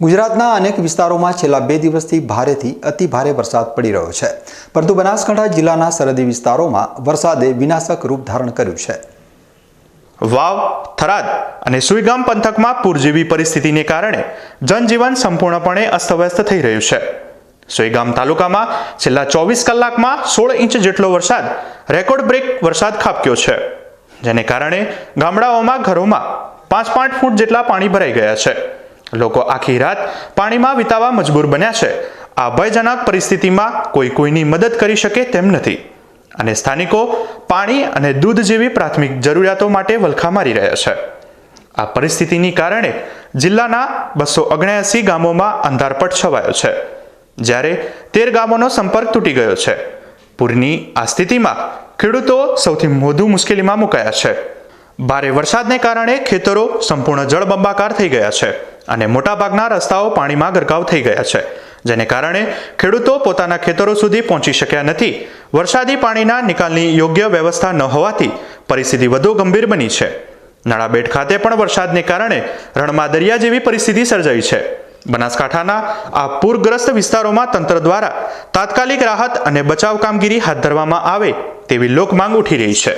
ગુજરાતના અનેક વિસ્તારોમાં છેલ્લા બે દિવસથી ભારેથી અતિ ભારે વરસાદ પડી રહ્યો છે. પરંતુ બનાસકાંઠા જિલ્લાના સરહદી વિસ્તારોમાં વરસાદે વિનાશક રૂપ ધારણ કર્યું છે. વાવ, થરાદ અને સુઈગામ પંથકમાં પૂરજીવી પરિસ્થિતિને કારણે જનજીવન સંપૂર્ણપણે અસ્તવ્યસ્ત થઈ રહ્યું છે. સુઈગામ તાલુકામાં છેલ્લા ચોવીસ કલાકમાં સોળ ઇંચ જેટલો વરસાદ રેકોર્ડ બ્રેક વરસાદ ખાબક્યો છે. જેને કારણે ગામડાઓમાં ઘરોમાં પાંચ પાંચ ફૂટ જેટલા પાણી ભરાઈ ગયા છે. લોકો આખી રાત પાણીમાં વિતાવા મજબૂર બન્યા છે. આ ભયજનક પરિસ્થિતિમાં કોઈ કોઈની મદદ કરી શકે તેમ નથી. અને સ્થાનિકો પાણી અને દૂધ જેવી પ્રાથમિક જરૂરિયાતો માટે વલખા મારી રહ્યા છે. આ પરિસ્થિતિની કારણે જિલ્લાના બસો ઓગણ્યાસી ગામોમાં અંધારપટ છવાયો છે. જ્યારે તેર ગામોનો સંપર્ક તૂટી ગયો છે. પૂરની આ સ્થિતિમાં ખેડૂતો સૌથી વધુ મુશ્કેલીમાં મુકાયા છે. ભારે વરસાદને કારણે ખેતરો સંપૂર્ણ જળબંબાકાર થઈ ગયા છે. અને મોટાભાગના રસ્તાઓ પાણીમાં ગરકાવ થઈ ગયા છે. જેને કારણે ખેડૂતો પોતાના ખેતરો સુધી પહોંચી શક્યા નથી. વરસાદી પાણીના નિકાલની યોગ્ય વ્યવસ્થા ન હોવાથી પરિસ્થિતિ વધુ ગંભીર બની છે. નાળાબેટ ખાતે પણ વરસાદને કારણે રણમાં દરિયા જેવી પરિસ્થિતિ સર્જાઈ છે. બનાસકાંઠાના આ પૂરગ્રસ્ત વિસ્તારોમાં તંત્ર દ્વારા તાત્કાલિક રાહત અને બચાવ કામગીરી હાથ ધરવામાં આવે તેવી લોકમાંગ ઉઠી રહી છે.